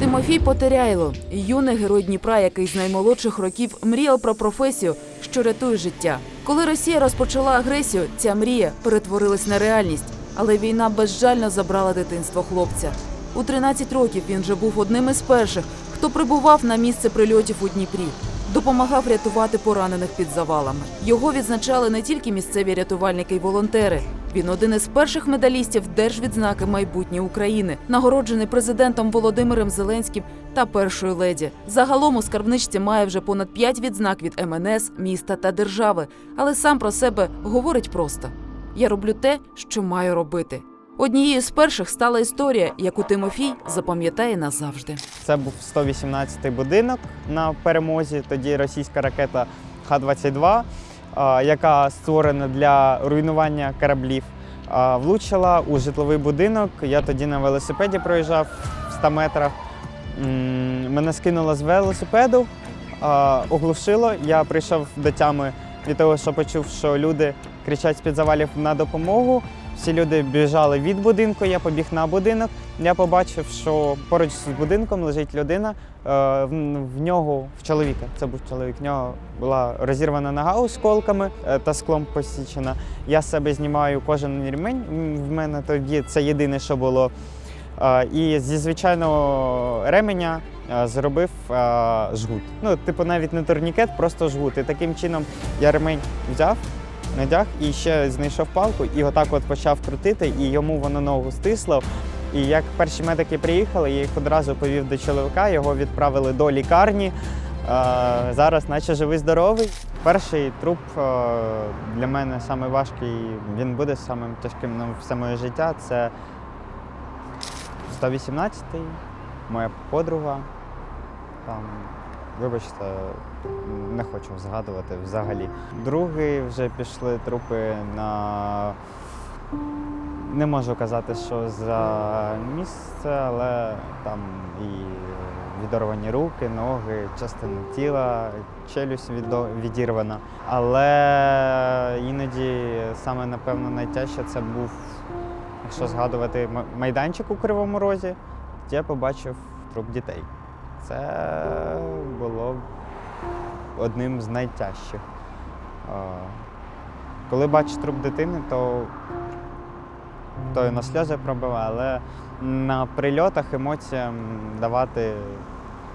Тимофій Потеряйло юний герой Дніпра, який з наймолодших років мріяв про професію, що рятує життя. Коли Росія розпочала агресію, ця мрія перетворилась на реальність, але війна безжально забрала дитинство хлопця. У 13 років він вже був одним із перших, хто прибував на місце прильотів у Дніпрі, допомагав рятувати поранених під завалами. Його відзначали не тільки місцеві рятувальники й волонтери. Він один із перших медалістів Держвідзнаки майбутнє України, нагороджений президентом Володимиром Зеленським та першою леді. Загалом у скарбничці має вже понад п'ять відзнак від МНС, міста та держави, але сам про себе говорить просто: я роблю те, що маю робити. Однією з перших стала історія, яку Тимофій запам'ятає назавжди. Це був 118-й будинок на перемозі. Тоді російська ракета Х-22, а, яка створена для руйнування кораблів, влучила у житловий будинок. Я тоді на велосипеді проїжджав в 100 метрах. Мене скинуло з велосипеду, оглушило. Я прийшов до тями від того, що почув, що люди кричать з-під завалів на допомогу. Всі люди біжали від будинку, я побіг на будинок. Я побачив, що поруч з будинком лежить людина. е, В нього, в чоловіка, це був чоловік, в нього була розірвана нога осколками е, та склом посічена. Я себе знімаю кожен ремень. В мене тоді це єдине, що було. Е, І зі звичайного ременя зробив е, жгут. Ну, типу, навіть не турнікет, просто жгут. І таким чином я ремень взяв, надяг і ще знайшов палку, і отак от почав крутити, і йому воно ногу стисло. І як перші медики приїхали, я їх одразу повів до чоловіка, його відправили до лікарні. Е, Зараз, наче живий здоровий. Перший труп е, для мене самий важкий, він буде самим тяжким на все моє життя. Це 118-й, моя подруга. Там, вибачте, не хочу згадувати взагалі. Другий вже пішли трупи на. Не можу казати, що за місце, але там і відорвані руки, ноги, частина тіла, челюсть відірвана. Але іноді саме, напевно, найтяжче це був, якщо згадувати майданчик у Кривому Розі, я побачив труп дітей. Це було одним з найтяжчих. Коли бачиш труп дитини, то то і на сльози пробиває, але на прильотах емоціям давати,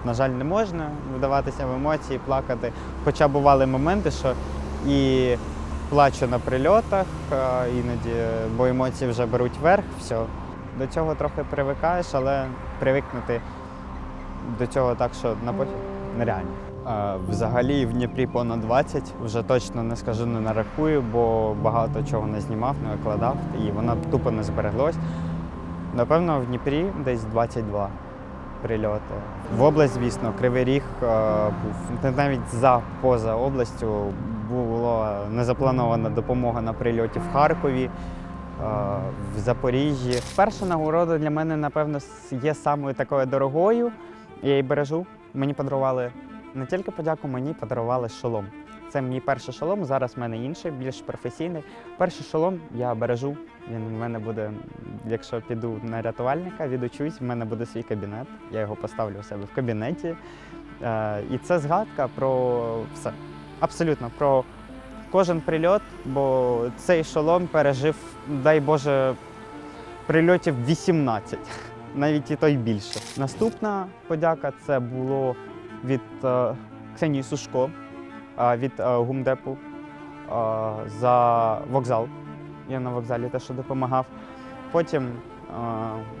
на жаль, не можна вдаватися в емоції, плакати. Хоча бували моменти, що і плачу на прильотах, іноді, бо емоції вже беруть верх, все. До цього трохи привикаєш, але привикнути до цього так, що на пофіг нереально. Взагалі в Дніпрі понад 20, вже точно не скажу, не нарахую, бо багато чого не знімав, не викладав, і воно тупо не збереглось. Напевно, в Дніпрі десь 22 прильоти. В область, звісно, Кривий Ріг був навіть за поза областю була незапланована допомога на прильоті в Харкові. Е, В Запоріжжі. Перша нагорода для мене, напевно, є самою такою дорогою. Я її бережу. Мені подарували не тільки подяку, мені подарували шолом. Це мій перший шолом. Зараз в мене інший, більш професійний. Перший шолом я бережу. Він в мене буде, якщо піду на рятувальника, відучусь, в мене буде свій кабінет. Я його поставлю у себе в кабінеті. Е, І це згадка про все. Абсолютно про кожен прильот, бо цей шолом пережив, дай Боже, прильотів 18, навіть і той більше. Наступна подяка це було від е, Ксенії Сушко, від е, Гумдепу е, за вокзал. Я на вокзалі теж допомагав. Потім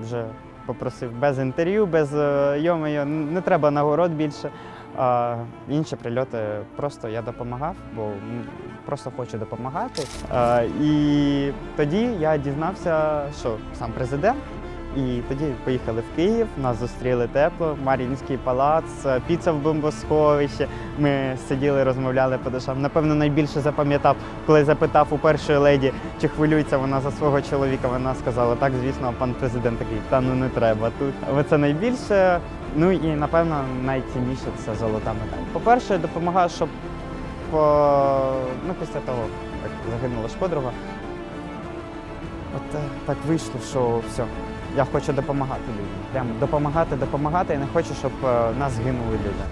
вже попросив без інтерв'ю, без йомайо, не треба нагород більше. А інші прильоти просто я допомагав, бо просто хочу допомагати. А, і тоді я дізнався, що сам президент. І тоді поїхали в Київ, нас зустріли тепло, Мар'їнський палац, е, піца в бомбосховищі. Ми сиділи, розмовляли по душам. Напевно, найбільше запам'ятав, коли запитав у першої леді, чи хвилюється вона за свого чоловіка. Вона сказала, так, звісно, пан президент такий, та ну не треба тут. Це найбільше. Ну і напевно найцінніше це золота медаль. По-перше, я допомагаю, щоб по... ну, після того, як загинула ж подруга, от е, так вийшло, що все. Я хочу допомагати людям. Прям допомагати, допомагати. Я не хочу, щоб е, нас гинули люди.